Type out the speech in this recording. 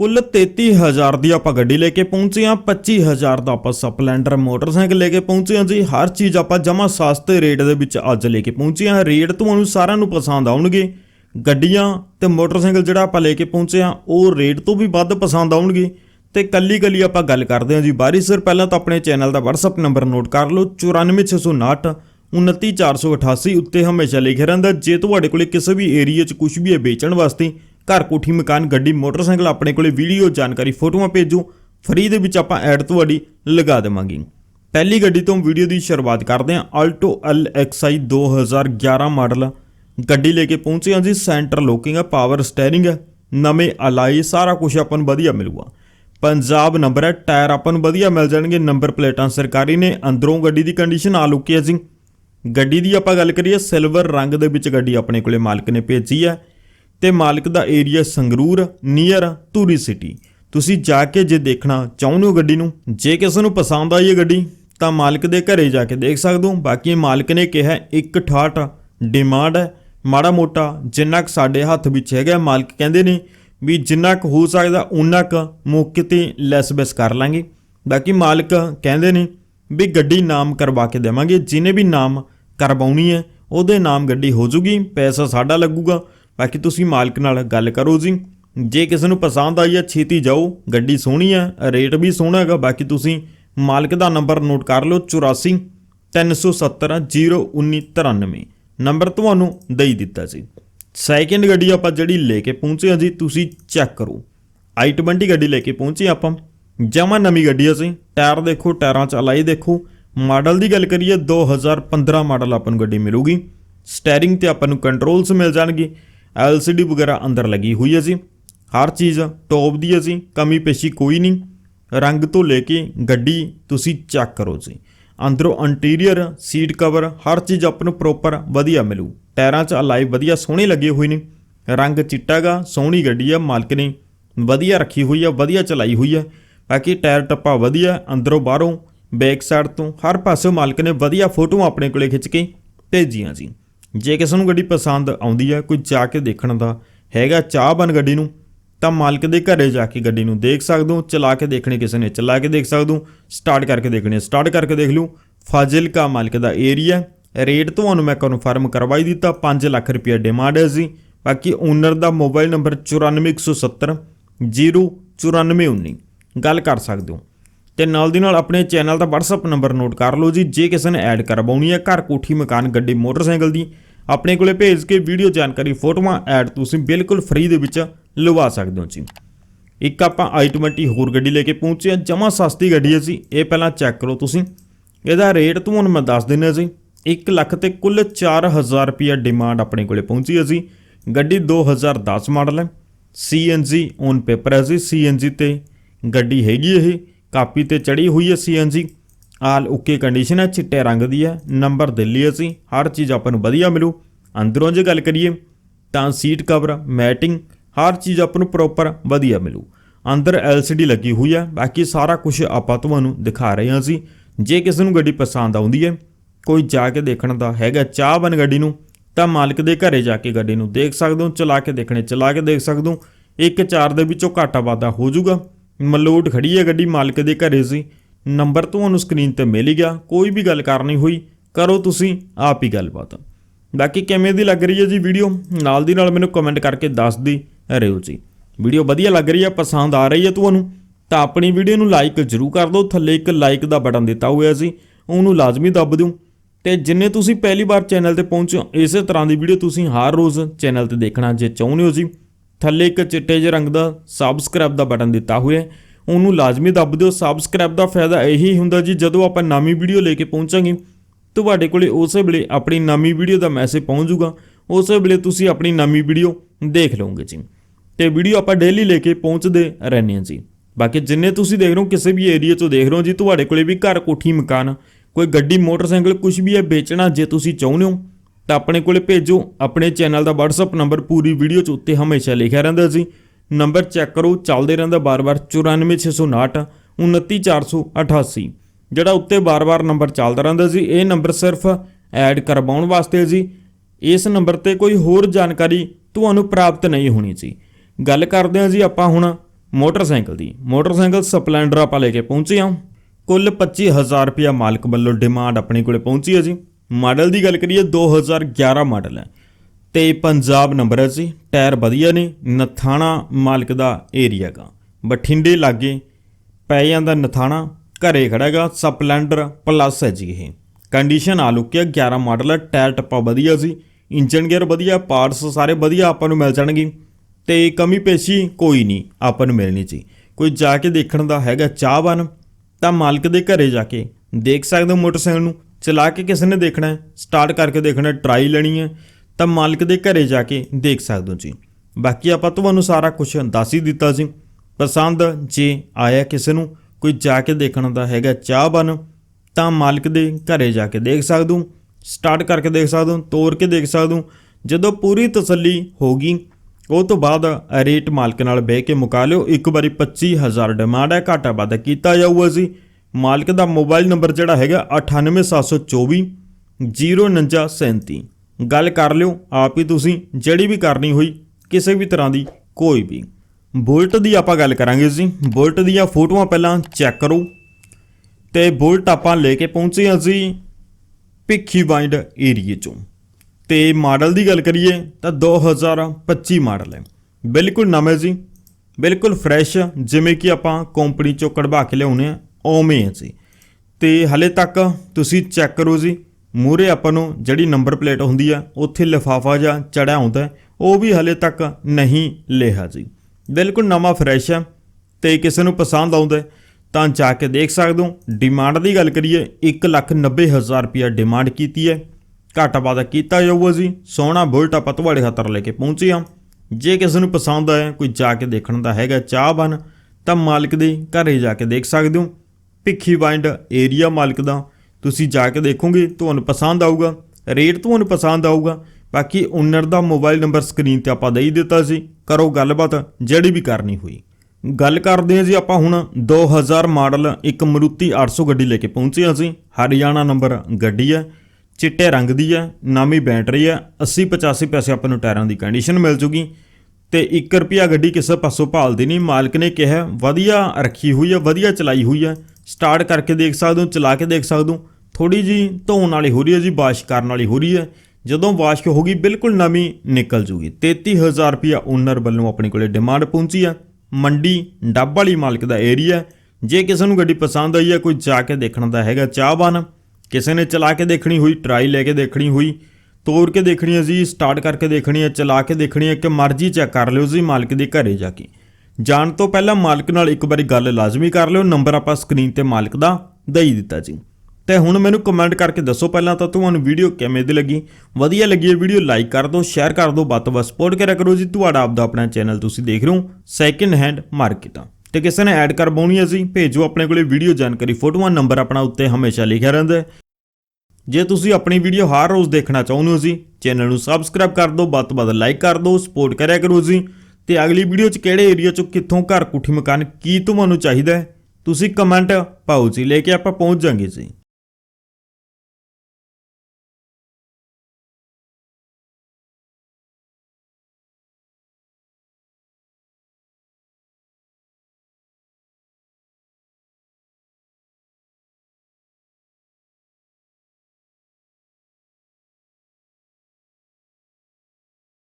ਕੁੱਲ 33000 ਦੀ ਆਪਾਂ ਗੱਡੀ ਲੈ ਕੇ ਪਹੁੰਚੇ ਹਾਂ 25000 ਦਾ ਆਪਾਂ ਸਪਲੈਂਡਰ, ਮੋਟਰਸਾਈਕਲ ਲੈ ਕੇ ਪਹੁੰਚੇ ਹਾਂ ਜੀ। ਹਰ ਚੀਜ਼ ਆਪਾਂ ਜਮਾ ਸਸਤੇ ਰੇਟ ਦੇ ਵਿੱਚ ਅੱਜ ਲੈ ਕੇ ਪਹੁੰਚੇ ਹਾਂ। ਰੇਟ ਤੁਹਾਨੂੰ ਸਾਰਿਆਂ ਨੂੰ ਪਸੰਦ ਆਉਣਗੇ। ਗੱਡੀਆਂ ਤੇ ਮੋਟਰਸਾਈਕਲ ਜਿਹੜਾ ਆਪਾਂ ਲੈ ਕੇ ਪਹੁੰਚੇ ਹਾਂ, ਉਹ ਰੇਟ ਤੋਂ ਵੀ ਵੱਧ ਪਸੰਦ ਆਉਣਗੇ। ਤੇ ਕੱਲੀ ਕੱਲੀ ਆਪਾਂ ਗੱਲ ਕਰਦੇ ਹਾਂ ਜੀ। ਬਾਰੀ ਸਰ ਪਹਿਲਾਂ ਤਾਂ ਆਪਣੇ ਚੈਨਲ ਦਾ WhatsApp ਨੰਬਰ ਨੋਟ ਕਰ ਲਓ। 94659 29488 ਉੱਤੇ ਹਮੇਸ਼ਾ ਲਿਖਿਆ ਰਹਿੰਦਾ। ਜੇ ਤੁਹਾਡੇ ਕੋਲੇ ਕਿਸੇ ਵੀ ਏਰੀਆ 'ਚ ਕੁਝ ਵੀ ਹੈ ਵੇਚਣ ਵਾਸਤੇ ਘਰ ਕੋਠੀ ਮਕਾਨ, ਗੱਡੀ, ਮੋਟਰਸਾਈਕਲ, ਆਪਣੇ ਕੋਲੇ ਵੀਡੀਓ, ਜਾਣਕਾਰੀ, ਫੋਟੋਆਂ ਭੇਜੋ। ਫਰੀ ਦੇ ਵਿੱਚ ਆਪਾਂ ਐਡ ਤੁਹਾਡੀ ਲਗਾ ਦੇਵਾਂਗੇ। ਪਹਿਲੀ ਗੱਡੀ ਤੋਂ ਵੀਡੀਓ ਦੀ ਸ਼ੁਰੂਆਤ ਕਰਦੇ ਹਾਂ। Alto LXi 2011 model. ਗੱਡੀ ਲੈ ਕੇ ਪਹੁੰਚੇ ਹਾਂ ਜੀ। ਸੈਂਟਰ ਲੋਕਿੰਗ ਆ ਪਾਵਰ ਸਟੀਅਰਿੰਗ ਹੈ। ਨਵੇਂ ਅਲਾਈ ਸਾਰਾ ਕੁਝ ਆਪਾਂ ਨੂੰ ਵਧੀਆ ਮਿਲੂਗਾ। ਪੰਜਾਬ ਨੰਬਰ ਹੈ, ਟਾਇਰ ਆਪਾਂ ਨੂੰ ਵਧੀਆ ਮਿਲ ਜਾਣਗੇ। ਨੰਬਰ ਪਲੇਟਾਂ ਸਰਕਾਰੀ ਨੇ, ਅੰਦਰੋਂ ਗੱਡੀ ਦੀ ਕੰਡੀਸ਼ਨ ਆ ਲੁਕੀ ਹੈ ਜੀ। ਗੱਡੀ ਦੀ ਆਪਾਂ ਗੱਲ ਕਰੀਏ ਸਿਲਵਰ ਰੰਗ ਦੇ ਵਿੱਚ ਗੱਡੀ ਆਪਣੇ ਕੋਲੇ ਮਾਲਕ ਨੇ ਭੇਜੀ ਹੈ। ਤੇ ਮਾਲਕ ਦਾ area Sangrur near Dhuri city ਤੁਸੀਂ ਜਾ ਕੇ ਜੇ ਦੇਖਣਾ ਚਾਹੁੰਦੇ ਹੋ ਗੱਡੀ ਨੂੰ, ਜੇ ਕਿਸੇ ਨੂੰ ਪਸੰਦ ਆਈ ਹੈ ਗੱਡੀ, ਤਾਂ ਮਾਲਕ ਦੇ ਘਰੇ ਜਾ ਕੇ ਦੇਖ ਸਕਦੇ ਹੋ। ਬਾਕੀ ਮਾਲਕ ਨੇ ਕਿਹਾ 168 ਡਿਮਾਂਡ ਹੈ। ਮਾੜਾ ਮੋਟਾ ਜਿੰਨਾ ਕੁ ਸਾਡੇ ਹੱਥ ਵਿੱਚ ਹੈਗਾ, ਮਾਲਕ ਕਹਿੰਦੇ ਨੇ ਵੀ ਜਿੰਨਾ ਕੁ ਹੋ ਸਕਦਾ ਉਨਾ ਕੁ ਮੌਕੇ ਤੇ ਲੈਸ ਬੈਸ ਕਰ ਲਾਂਗੇ। ਬਾਕੀ ਮਾਲਕ ਕਹਿੰਦੇ ਨੇ ਵੀ ਗੱਡੀ ਨਾਮ ਕਰਵਾ ਕੇ ਦੇਵਾਂਗੇ। ਜਿਹਨੇ ਵੀ ਨਾਮ ਕਰਵਾਉਣੀ ਹੈ, ਉਹਦੇ ਨਾਮ ਗੱਡੀ ਹੋ ਜੂਗੀ, ਪੈਸਾ ਸਾਡਾ ਲੱਗੂਗਾ। ਬਾਕੀ ਤੁਸੀਂ ਮਾਲਕ ਨਾਲ ਗੱਲ ਕਰੋ ਜੀ। ਜੇ ਕਿਸੇ ਨੂੰ ਪਸੰਦ ਆਈ ਹੈ, ਛੇਤੀ ਜਾਓ। ਗੱਡੀ ਸੋਹਣੀ ਹੈ, ਰੇਟ ਵੀ ਸੋਹਣਾ ਹੈਗਾ। ਬਾਕੀ ਤੁਸੀਂ ਮਾਲਕ ਦਾ ਨੰਬਰ ਨੋਟ ਕਰ ਲਓ 84 370 01993 ਨੰਬਰ ਤੁਹਾਨੂੰ ਦੇਈ ਦਿੱਤਾ ਸੀ। ਸੈਕਿੰਡ ਗੱਡੀ ਆਪਾਂ ਜਿਹੜੀ ਲੈ ਕੇ ਪਹੁੰਚੇ ਹਾਂ ਜੀ, ਤੁਸੀਂ ਚੈੱਕ ਕਰੋ। i20 ਗੱਡੀ ਲੈ ਕੇ ਪਹੁੰਚੇ ਆਪਾਂ। ਜਮਾ ਨਵੀਂ ਗੱਡੀ ਅਸੀਂ ਟਾਇਰ ਦੇਖੋ, ਟਾਇਰਾਂ ਚ ਅਲਾਈ ਦੇਖੋ। ਮਾਡਲ ਦੀ ਗੱਲ ਕਰੀਏ 2015 ਮਾਡਲ ਆਪਾਂ ਨੂੰ ਗੱਡੀ ਮਿਲੂਗੀ। ਸਟੀਅਰਿੰਗ ਤੇ ਆਪਾਂ ਨੂੰ ਕੰਟਰੋਲਸ ਮਿਲ ਜਾਣਗੇ। LCD ਵਗੈਰਾ ਅੰਦਰ ਲੱਗੀ ਹੋਈ ਹੈ ਜੀ। ਹਰ ਚੀਜ਼ ਟੌਪ ਦੀ ਹੈ ਜੀ, ਕਮੀ ਪੇਸ਼ੀ ਕੋਈ ਨਹੀਂ। ਰੰਗ ਤੋਂ ਲੈ ਕੇ ਗੱਡੀ ਤੁਸੀਂ ਚੈੱਕ ਕਰੋ ਜੀ। ਅੰਦਰੋਂ ਇੰਟੀਰੀਅਰ ਸੀਟ ਕਵਰ ਹਰ ਚੀਜ਼ ਆਪ ਨੂੰ ਪ੍ਰੋਪਰ ਵਧੀਆ ਮਿਲੂ। ਟਾਇਰਾਂ 'ਚ ਅਲਾਈ ਵਧੀਆ ਸੋਹਣੇ ਲੱਗੇ ਹੋਏ ਨੇ। ਰੰਗ ਚਿੱਟਾਗਾ ਸੋਹਣੀ ਗੱਡੀ ਆ, ਮਾਲਕ ਨੇ ਵਧੀਆ ਰੱਖੀ ਹੋਈ ਆ, ਵਧੀਆ ਚਲਾਈ ਹੋਈ ਆ। ਬਾਕੀ ਟਾਇਰ ਟੱਪਾ ਵਧੀਆ, ਅੰਦਰੋਂ ਬਾਹਰੋਂ ਬੈਕ ਸਾਈਡ ਤੋਂ ਹਰ ਪਾਸੇ ਮਾਲਕ ਨੇ ਵਧੀਆ ਫੋਟੋ ਆਪਣੇ ਕੋਲੇ ਖਿੱਚ ਕੇ ਭੇਜੀਆਂ ਜੀ। ਜੇ ਕਿਸੇ ਨੂੰ ਗੱਡੀ ਪਸੰਦ ਆਉਂਦੀ ਹੈ, ਕੋਈ ਜਾ ਕੇ ਦੇਖਣ ਦਾ ਹੈਗਾ ਚਾਹ ਬਨ ਗੱਡੀ ਨੂੰ, ਤਾਂ ਮਾਲਕ ਦੇ ਘਰੇ ਜਾ ਕੇ ਗੱਡੀ ਨੂੰ ਦੇਖ ਸਕਦੇ ਹੋ, ਚਲਾ ਕੇ ਦੇਖਣੀ ਕਿਸੇ ਨੇ, ਚਲਾ ਕੇ ਦੇਖ ਸਕਦੇ ਹੋ, ਸਟਾਰਟ ਕਰਕੇ ਦੇਖਣੀ ਸਟਾਰਟ ਕਰਕੇ ਦੇਖ ਲਓ, ਫਾਜ਼ਿਲਕਾ ਮਾਲਕ ਦਾ ਏਰੀਆ ਰੇਟ ਤੁਹਾਨੂੰ ਮੈਂ ਕਨਫਰਮ ਕਰਵਾਈ ਦਿੱਤਾ 5 ਲੱਖ ਰੁਪਏ ਡਿਮਾਂਡ ਹੈ ਜੀ। ਬਾਕੀ ਓਨਰ ਦਾ ਮੋਬਾਈਲ ਨੰਬਰ 94170 09419 ਗੱਲ ਕਰ ਸਕਦੇ ਹੋ। ਤੇ ਨਾਲ ਦੀ ਨਾਲ ਆਪਣੇ ਚੈਨਲ ਦਾ WhatsApp ਨੰਬਰ ਨੋਟ ਕਰ ਲਓ ਜੀ, ਜੇ ਕਿਸੇ ਨੇ ਐਡ ਕਰਵਾਉਣੀ ਹੈ ਘਰ ਕੋਠੀ ਮਕਾਨ ਗੱਡੀ ਮੋਟਰਸਾਈਕਲ ਦੀ, ਆਪਣੇ ਕੋਲੇ ਭੇਜ ਕੇ ਵੀਡੀਓ ਜਾਣਕਾਰੀ ਫੋਟੋਆਂ ਐਡ ਤੁਸੀਂ ਬਿਲਕੁਲ ਫ੍ਰੀ ਦੇ ਵਿੱਚ ਲਵਾ ਸਕਦੇ ਹੋ ਜੀ। ਇੱਕ ਆਪਾਂ i20 ਹੋਰ ਗੱਡੀ ਲੈ ਕੇ ਪਹੁੰਚੇ ਹਾਂ ਜਮਾ ਸਸਤੀ ਗੱਡੀ ਹੈ ਜੀ, ਇਹ ਪਹਿਲਾਂ ਚੈੱਕ ਕਰੋ ਤੁਸੀਂ। ਇਹਦਾ ਰੇਟ ਤੁਹਾਨੂੰ ਮੈਂ ਦੱਸ ਦਿੰਦਾ ਜੀ 1 ਲੱਖ ਤੇ ਕੁੱਲ 4000 ਰੁਪਿਆ ਡਿਮਾਂਡ ਆਪਣੇ ਕੋਲੇ ਪਹੁੰਚੀ ਹੈ ਜੀ। ਗੱਡੀ 2010 ਮਾਡਲ ਹੈ CNG ਔਨ ਪੇਪਰ ਹੈ ਜੀ CNG ਤੇ ਗੱਡੀ ਹੈਗੀ ਇਹ। ਕਾਪੀ ਤੇ ਚੜੀ ਹੋਈ ਹੈ CNG ਆਲ ਓਕੇ ਕੰਡੀਸ਼ਨ ਹੈ, ਚਿੱਟੇ ਰੰਗ ਦੀ ਹੈ, ਨੰਬਰ ਦਿੱਲੀ ਅਸੀਂ ਹਰ ਚੀਜ਼ ਆਪਾਂ ਨੂੰ ਵਧੀਆ ਮਿਲੂ। ਅੰਦਰੋਂ ਜੇ ਗੱਲ ਕਰੀਏ, ਤਾਂ ਸੀਟ ਕਵਰ, ਮੈਟਿੰਗ, ਹਰ ਚੀਜ਼ ਆਪਾਂ ਨੂੰ ਪ੍ਰੋਪਰ ਵਧੀਆ ਮਿਲੂ। ਅੰਦਰ LCD ਲੱਗੀ ਹੋਈ ਹੈ, ਬਾਕੀ ਸਾਰਾ ਕੁਝ ਆਪਾਂ ਤੁਹਾਨੂੰ ਦਿਖਾ ਰਹੇ ਹਾਂ ਸੀ ਜੇ ਕਿਸੇ ਨੂੰ ਗੱਡੀ ਪਸੰਦ ਆਉਂਦੀ ਹੈ, ਕੋਈ ਜਾ ਕੇ ਦੇਖਣ ਦਾ ਹੈਗਾ ਚਾਹ ਬਨ ਗੱਡੀ ਨੂੰ, ਤਾਂ ਮਾਲਕ ਦੇ ਘਰੇ ਜਾ ਕੇ ਗੱਡੀ ਨੂੰ ਦੇਖ ਸਕਦੇ ਹੋ, ਚਲਾ ਕੇ ਦੇਖਣੇ, ਚਲਾ ਕੇ ਦੇਖ ਸਕਦੇ ਹੋ। ਇੱਕ ਚਾਰ ਦੇ ਵਿੱਚੋਂ ਘਾਟਾ ਵਾਧਾ ਹੋ ਜਾਊਗਾ। ਮਲੋਟ ਖੜੀ ਹੈ ਗੱਡੀ ਮਾਲਕ ਦੇ ਘਰੇ ਸੀ। ਨੰਬਰ ਤੁਹਾਨੂੰ ਸਕਰੀਨ ਤੇ ਮਿਲ ਹੀ ਗਿਆ। ਕੋਈ ਵੀ ਗੱਲ ਕਰਨੀ ਹੋਈ। ਕਰੋ ਤੁਸੀਂ ਆਪ ਹੀ ਗੱਲਬਾਤ। ਬਾਕੀ ਕਿਵੇਂ ਦੀ ਲੱਗ ਰਹੀ ਹੈ ਜੀ ਵੀਡੀਓ? ਨਾਲ ਦੀ ਨਾਲ ਮੈਨੂੰ ਕਮੈਂਟ ਕਰਕੇ ਦੱਸ ਦੀ ਰਹੋ ਜੀ। ਵੀਡੀਓ ਵਧੀਆ ਲੱਗ ਰਹੀ ਹੈ, ਪਸੰਦ ਆ ਰਹੀ ਹੈ ਤੁਹਾਨੂੰ ਤਾਂ ਆਪਣੀ ਵੀਡੀਓ ਨੂੰ ਲਾਈਕ ਜ਼ਰੂਰ ਕਰ ਦਿਓ। ਥੱਲੇ ਇੱਕ ਲਾਈਕ ਦਾ ਬਟਨ ਦਿੱਤਾ ਹੋਇਆ ਸੀ। ਉਹਨੂੰ ਲਾਜ਼ਮੀ ਦੱਬ ਦਿਓ। ਤੇ ਜਿੰਨੇ ਤੁਸੀਂ ਪਹਿਲੀ ਵਾਰ ਚੈਨਲ ਤੇ ਪਹੁੰਚੋ ਇਸੇ ਤਰ੍ਹਾਂ ਦੀ ਵੀਡੀਓ ਤੁਸੀਂ ਹਰ ਰੋਜ਼ ਚੈਨਲ ਤੇ ਦੇਖਣਾ ਜੇ ਚਾਹੁੰਦੇ ਹੋ ਜੀ। ਥੱਲੇ ਇੱਕ ਚਿੱਟੇ ਜਿਹੇ ਰੰਗ ਦਾ ਸਬਸਕ੍ਰਾਈਬ ਦਾ ਬਟਨ ਦਿੱਤਾ ਹੋਇਆ ਉਹਨੂੰ ਲਾਜ਼ਮੀ ਦੱਬ ਦਿਓ। ਸਬਸਕ੍ਰਾਈਬ ਦਾ ਫਾਇਦਾ ਇਹੀ ਹੁੰਦਾ ਜੀ, ਜਦੋਂ ਆਪਾਂ ਨਵੀਂ ਵੀਡੀਓ ਲੈ ਕੇ ਪਹੁੰਚਾਂਗੇ, ਤੁਹਾਡੇ ਕੋਲੇ ਉਸੇ ਵੇਲੇ ਆਪਣੀ ਨਵੀਂ ਵੀਡੀਓ ਦਾ ਮੈਸੇਜ ਪਹੁੰਚ ਜਾਊਗਾ। ਉਸੇ ਵੇਲੇ ਤੁਸੀਂ ਆਪਣੀ ਨਵੀਂ ਵੀਡੀਓ ਦੇਖ ਲਓਗੇ ਜੀ। ਤੇ ਵੀਡੀਓ ਆਪਾਂ ਡੇਲੀ ਲੈ ਕੇ ਪਹੁੰਚਦੇ ਰਹਿੰਦੇ ਹਾਂ ਜੀ। ਬਾਕੀ ਜਿੰਨੇ ਤੁਸੀਂ ਦੇਖ ਰਹੇ ਹੋ, ਕਿਸੇ ਵੀ ਏਰੀਆ ਤੋਂ ਦੇਖ ਰਹੇ ਹੋ ਜੀ, ਤੁਹਾਡੇ ਕੋਲੇ ਵੀ ਘਰ ਕੋਠੀ ਮਕਾਨ, ਕੋਈ ਗੱਡੀ, ਮੋਟਰਸਾਈਕਲ ਕੁਝ ਵੀ ਹੈ, ਵੇਚਣਾ ਜੇ ਤੁਸੀਂ ਚਾਹੁੰਦੇ ਹੋ ਤਾਂ ਆਪਣੇ ਕੋਲੇ ਭੇਜੋ। ਆਪਣੇ ਚੈਨਲ ਦਾ WhatsApp ਨੰਬਰ ਪੂਰੀ ਵੀਡੀਓ 'ਚ ਉੱਤੇ ਹਮੇਸ਼ਾ ਲਿਖਿਆ ਰਹਿੰਦਾ ਜੀ ਨੰਬਰ ਚੈੱਕ ਕਰੋ, ਚੱਲਦੇ ਰਹਿੰਦਾ ਬਾਰ-ਬਾਰ 94659 29488 ਜਿਹੜਾ ਉੱਤੇ ਬਾਰ-ਬਾਰ ਨੰਬਰ ਚੱਲਦਾ ਰਹਿੰਦਾ ਜੀ ਇਹ ਨੰਬਰ ਸਿਰਫ ਐਡ ਕਰਵਾਉਣ ਵਾਸਤੇ ਜੀ ਇਸ ਨੰਬਰ ਤੇ ਕੋਈ ਹੋਰ ਜਾਣਕਾਰੀ ਤੁਹਾਨੂੰ ਪ੍ਰਾਪਤ ਨਹੀਂ ਹੋਣੀ ਜੀ ਗੱਲ ਕਰਦੇ ਹਾਂ ਜੀ ਆਪਾਂ ਹੁਣ ਮੋਟਰਸਾਈਕਲ ਦੀ। ਮੋਟਰਸਾਈਕਲ ਸਪਲੈਂਡਰ ਆਪਾਂ ਲੈ ਕੇ ਪਹੁੰਚੇ ਹਾਂ। ਕੁੱਲ 25000 ਰੁਪਇਆ ਮਾਲਕ ਵੱਲੋਂ ਡਿਮਾਂਡ ਆਪਣੇ ਕੋਲੇ ਪਹੁੰਚੀ ਹੈ ਜੀ। ਮਾਡਲ ਦੀ ਗੱਲ ਕਰੀਏ 2011 ਮਾਡਲ ਹੈ। ਤੇ ਪੰਜਾਬ ਨੰਬਰ ਹੈ ਜੀ, ਟਾਇਰ ਵਧੀਆ ਨੇ, ਨਥਾਣਾ ਮਾਲਕ ਦਾ ਏਰੀਆ ਗਾ ਬਠਿੰਡੇ ਲਾਗੇ ਪੈ ਜਾਂਦਾ ਨਥਾਣਾ, ਘਰੇ ਖੜਾਗਾ ਸਪਲੈਂਡਰ ਪਲੱਸ ਹੈ ਜੀ ਇਹ। ਕੰਡੀਸ਼ਨ ਆ ਲੁਕਿਆ 11 ਮਾਡਲ ਹੈ, ਟਾਇਰ ਟੱਪਾ ਵਧੀਆ ਸੀ ਇੰਜਨ ਗੇਅਰ ਵਧੀਆ ਪਾਰਟਸ ਸਾਰੇ ਵਧੀਆ, ਆਪਾਂ ਨੂੰ ਮਿਲ ਜਾਣਗੇ। ਤੇ ਕਮੀ ਪੇਸ਼ੀ ਕੋਈ ਨਹੀਂ, ਆਪਾਂ ਨੂੰ ਮਿਲਣੀ ਜੀ। ਕੋਈ ਜਾ ਕੇ ਦੇਖਣ ਦਾ ਹੈਗਾ ਚਾਹਵਾਨ, ਤਾਂ ਮਾਲਕ ਦੇ ਘਰੇ ਜਾ ਕੇ ਦੇਖ ਸਕਦੇ ਹੋ ਮੋਟਰਸਾਈਕਲ ਨੂੰ। ਚਲਾ ਕੇ ਕਿਸੇ ਨੇ ਦੇਖਣਾ ਸਟਾਰਟ ਕਰਕੇ ਦੇਖਣਾ ਟਰਾਈ ਲੈਣੀ ਹੈ, ਤਾਂ ਮਾਲਕ ਦੇ ਘਰੇ ਜਾ ਕੇ ਦੇਖ ਸਕਦੇ ਹੋ ਜੀ। ਬਾਕੀ ਆਪਾਂ ਤੁਹਾਨੂੰ ਸਾਰਾ ਕੁਝ ਦੱਸ ਹੀ ਦਿੱਤਾ ਸੀ ਪਸੰਦ ਜੇ ਆਇਆ ਕਿਸੇ ਨੂੰ, ਕੋਈ ਜਾ ਕੇ ਦੇਖਣ ਦਾ ਹੈਗਾ ਚਾਹ ਚਾਹਵਾਨ ਤਾਂ ਮਾਲਕ ਦੇ ਘਰੇ ਜਾ ਕੇ ਦੇਖ ਸਕਦੇ ਹੋ। ਸਟਾਰਟ ਕਰਕੇ ਦੇਖ ਸਕਦੇ ਹੋ ਤੋੜ ਕੇ ਦੇਖ ਸਕਦੇ ਹੋ। ਜਦੋਂ ਪੂਰੀ ਤਸੱਲੀ ਹੋਗੀ ਉਹ ਤੋਂ ਬਾਅਦ ਰੇਟ ਮਾਲਕ ਨਾਲ ਬਹਿ ਕੇ ਮੁਕਾ ਲਿਓ। ਇੱਕ ਵਾਰੀ 25000 ਡਿਮਾਂਡ ਹੈ, ਘਾਟਾ ਵਾਧਾ ਕੀਤਾ ਜਾਊਗਾ ਸੀ ਮਾਲਕ ਦਾ ਮੋਬਾਈਲ ਨੰਬਰ ਜਿਹੜਾ ਹੈਗਾ 98724 04937 ਗੱਲ ਕਰ ਲਿਓ, ਆਪ ਹੀ ਤੁਸੀਂ, ਜਿਹੜੀ ਵੀ ਕਰਨੀ ਹੋਈ, ਕਿਸੇ ਵੀ ਤਰ੍ਹਾਂ ਦੀ, ਕੋਈ ਵੀ। ਬੁਲਟ ਦੀ ਆਪਾਂ ਗੱਲ ਕਰਾਂਗੇ ਜੀ। ਬੁਲਟ ਦੀਆਂ ਫੋਟੋਆਂ ਪਹਿਲਾਂ ਚੈੱਕ ਕਰੋ। ਤੇ ਬੁਲਟ ਆਪਾਂ ਲੈ ਕੇ ਪਹੁੰਚੇ ਹਾਂ ਜੀ, ਭਿੱਖੀ ਵਾਈਂਡ ਏਰੀਏ ਚੋਂ। ਤੇ ਮਾਡਲ ਦੀ ਗੱਲ ਕਰੀਏ, ਤਾਂ 2025 ਮਾਡਲ ਹੈ। ਬਿਲਕੁਲ ਨਵਾਂ ਜੀ। ਬਿਲਕੁਲ ਫਰੈਸ਼, ਜਿਵੇਂ ਕਿ ਆਪਾਂ ਕੰਪਨੀ ਚੋਂ ਕਢਵਾ ਕੇ ਲਿਆਉਨੇ ਆ ਉਵੇਂ ਹੈ ਜੀ। ਤੇ ਹਲੇ ਤੱਕ ਤੁਸੀਂ ਚੈੱਕ ਕਰੋ ਜੀ ਮੂਰੇ ਆਪਾਂ ਨੂੰ ਜਿਹੜੀ ਨੰਬਰ ਪਲੇਟ ਹੁੰਦੀ ਆ, ਉੱਥੇ ਲਿਫਾਫਾ ਜਾਂ ਚੜਿਆ ਹੁੰਦਾ ਉਹ ਵੀ ਹਲੇ ਤੱਕ ਨਹੀਂ ਲਿਆ ਜੀ। ਬਿਲਕੁਲ ਨਵਾਂ ਫਰੈਸ਼ ਹੈ ਤੇ ਕਿਸੇ ਨੂੰ ਪਸੰਦ ਆਉਂਦਾ ਤਾਂ ਜਾ ਕੇ ਦੇਖ ਸਕਦੇ ਹੋ। ਡਿਮਾਂਡ ਦੀ ਗੱਲ ਕਰੀਏ 190000 ਰੁਪਇਆ ਡਿਮਾਂਡ ਕੀਤੀ ਹੈ। ਘਾਟਾ ਵਾਧਾ ਕੀਤਾ ਜਾਊਗਾ ਜੀ, ਸੋਹਣਾ ਬੁਲਟ ਆਪਾਂ ਤੁਹਾਡੇ ਖਾਤਰ ਲੈ ਕੇ ਪਹੁੰਚੇ ਹਾਂ। ਜੇ ਕਿਸੇ ਨੂੰ ਪਸੰਦ ਆਇਆ, ਕੋਈ ਜਾ ਕੇ ਦੇਖਣ ਦਾ ਹੈਗਾ ਚਾਹਵਾਨ, ਤਾਂ ਮਾਲਕ ਦੇ ਘਰੇ ਜਾ ਕੇ ਦੇਖ ਸਕਦੇ ਹੋ। ਭਿੱਖੀ ਵਾਈਂਡ ਏਰੀਆ ਮਾਲਕ ਦਾ। ਤੁਸੀਂ ਜਾ ਕੇ ਦੇਖੋਗੇ, ਤੁਹਾਨੂੰ ਪਸੰਦ ਆਊਗਾ। ਰੇਟ ਤੁਹਾਨੂੰ ਪਸੰਦ ਆਊਗਾ। ਬਾਕੀ ਓਨਰ ਦਾ ਮੋਬਾਈਲ ਨੰਬਰ ਸਕਰੀਨ ਤੇ ਆਪਾਂ ਦੇ ਹੀ ਦਿੱਤਾ ਸੀ। ਕਰੋ ਗੱਲਬਾਤ, ਜਿਹੜੀ ਵੀ ਕਰਨੀ ਹੋਈ। ਗੱਲ ਕਰਦੇ ਹਾਂ ਜੀ ਆਪਾਂ ਹੁਣ। 2000 ਮਾਡਲ, ਇੱਕ ਮਰੂਤੀ 800 ਗੱਡੀ ਲੈ ਕੇ ਪਹੁੰਚੇ ਹਾਂ ਅਸੀਂ। ਹਰਿਆਣਾ ਨੰਬਰ ਗੱਡੀ ਹੈ। ਚਿੱਟੇ ਰੰਗ ਦੀ ਹੈ, ਨਾਮੀ ਬੈਟਰੀ ਹੈ। 80 85 ਪੈਸੇ ਆਪਾਂ ਨੂੰ ਟਾਇਰਾਂ ਦੀ ਕੰਡੀਸ਼ਨ ਮਿਲ ਜੂਗੀ। ਤੇ 1 ਰੁਪਿਆ ਗੱਡੀ ਕਿਸੇ ਪਾਸੋਂ ਭਾਲਦੀ ਨਹੀਂ। ਮਾਲਕ ਨੇ ਕਿਹਾ, ਵਧੀਆ ਰੱਖੀ ਹੋਈ ਹੈ, ਵਧੀਆ ਚਲਾਈ ਹੋਈ ਹੈ। ਸਟਾਰਟ ਕਰਕੇ ਦੇਖ ਸਕਦੇ ਹੋ, ਚਲਾ ਕੇ ਦੇਖ ਸਕਦੇ ਹੋ। ਥੋੜੀ ਜੀ ਧੋਣ ਵਾਲੀ ਹੋ ਰਹੀ ਹੈ ਜੀ, ਵਾਸ਼ ਕਰਨ ਵਾਲੀ ਹੋ ਰਹੀ ਹੈ। ਜਦੋਂ ਵਾਸ਼ ਹੋ ਗਈ, ਬਿਲਕੁਲ ਨਵੀਂ ਨਿਕਲ ਜੂਗੀ। 33000 ਰੁਪਿਆ ਓਨਰ ਵੱਲੋਂ ਆਪਣੇ ਕੋਲੇ ਡਿਮਾਂਡ ਪਹੁੰਚੀ ਹੈ। ਮੰਡੀ, ਡੱਬ ਵਾਲੀ ਮਾਲਕ ਦਾ ਏਰੀਆ ਜੇ ਕਿਸੇ ਨੂੰ ਗੱਡੀ ਪਸੰਦ ਆਈ ਹੈ, ਕੋਈ ਜਾ ਕੇ ਦੇਖਣ ਦਾ ਹੈਗਾ ਚਾਹਵਾਨ। ਕਿਸੇ ਨੇ ਚਲਾ ਕੇ ਦੇਖਣੀ ਹੋਈ ਟਰਾਈ ਲੈ ਕੇ ਦੇਖਣੀ ਹੋਈ, ਤੋੜ ਕੇ ਦੇਖਣੀ ਹੈ ਜੀ, ਸਟਾਰਟ ਕਰਕੇ ਦੇਖਣੀ ਹੈ, ਚਲਾ ਕੇ ਦੇਖਣੀ ਹੈ ਕਿ ਮਰਜ਼ੀ ਚੈੱਕ ਕਰ ਲਿਓ ਜੀ, ਮਾਲਕ ਦੇ ਘਰੇ ਜਾ ਕੇ। ਜਾਣ ਤੋਂ ਪਹਿਲਾਂ ਮਾਲਕ ਨਾਲ ਇੱਕ ਵਾਰੀ ਗੱਲ ਲਾਜ਼ਮੀ ਕਰ ਲਿਓ। ਨੰਬਰ ਆਪਾਂ ਸਕਰੀਨ ਤੇ ਮਾਲਕ ਦਾ ਦੇਈ ਦਿੱਤਾ ਜੀ। ਤੇ ਹੁਣ ਮੈਨੂੰ ਕਮੈਂਟ ਕਰਕੇ ਦੱਸੋ ਪਹਿਲਾਂ ਤਾਂ ਤੁਹਾਨੂੰ ਵੀਡੀਓ ਕਿਵੇਂ ਦੀ ਲੱਗੀ। ਵਧੀਆ ਲੱਗੀ ਹੈ ਵੀਡੀਓ ਲਾਈਕ ਕਰ ਦਿਓ, ਸ਼ੇਅਰ ਕਰ ਦਿਓ, ਵੱਧ ਤੋਂ ਵੱਧ ਸਪੋਰਟ ਕਰਿਆ ਕਰੋ ਜੀ। ਤੁਹਾਡਾ ਆਪਦਾ ਆਪਣਾ ਚੈਨਲ ਤੁਸੀਂ ਦੇਖ ਰਹੇ ਹੋ ਸੈਕਿੰਡ ਹੈਂਡ ਮਾਰਕੀਟਾਂ ਤੇ ਕਿਸੇ ਨੇ ਐਡ ਕਰਵਾਉਣੀ ਹੈ ਜੀ, ਭੇਜੋ ਆਪਣੇ ਕੋਲੇ ਵੀਡੀਓ ਜਾਣਕਾਰੀ, ਫੋਟੋਆਂ, ਨੰਬਰ ਆਪਣਾ ਉੱਤੇ ਹਮੇਸ਼ਾ ਲਿਖਿਆ ਰਹਿੰਦਾ ਜੇ ਤੁਸੀਂ ਆਪਣੀ ਵੀਡੀਓ ਹਰ ਰੋਜ਼ ਦੇਖਣਾ ਚਾਹੁੰਦੇ ਹੋ ਜੀ, ਚੈਨਲ ਨੂੰ ਸਬਸਕ੍ਰਾਈਬ ਕਰ ਦਿਓ, ਵੱਧ ਤੋਂ ਵੱਧ ਲਾਈਕ ਕਰ ਦਿਓ ਸਪੋਰਟ ਕਰਿਆ ਕਰੋ ਜੀ। ਤੇ ਅਗਲੀ ਵੀਡੀਓ 'ਚ ਕਿਹੜੇ ਏਰੀਆ 'ਚੋਂ ਕਿੱਥੋਂ ਘਰ ਕੁੱਠੀ ਮਕਾਨ ਕੀ ਤੁਹਾਨੂੰ ਚਾਹੀਦਾ ਹੈ, ਤੁਸੀਂ ਕਮੈਂਟ ਪਾਓ ਜੀ ਲੈ ਕੇ ਆਪਾਂ ਪਹੁੰਚ ਜਾਾਂਗੇ ਜੀ।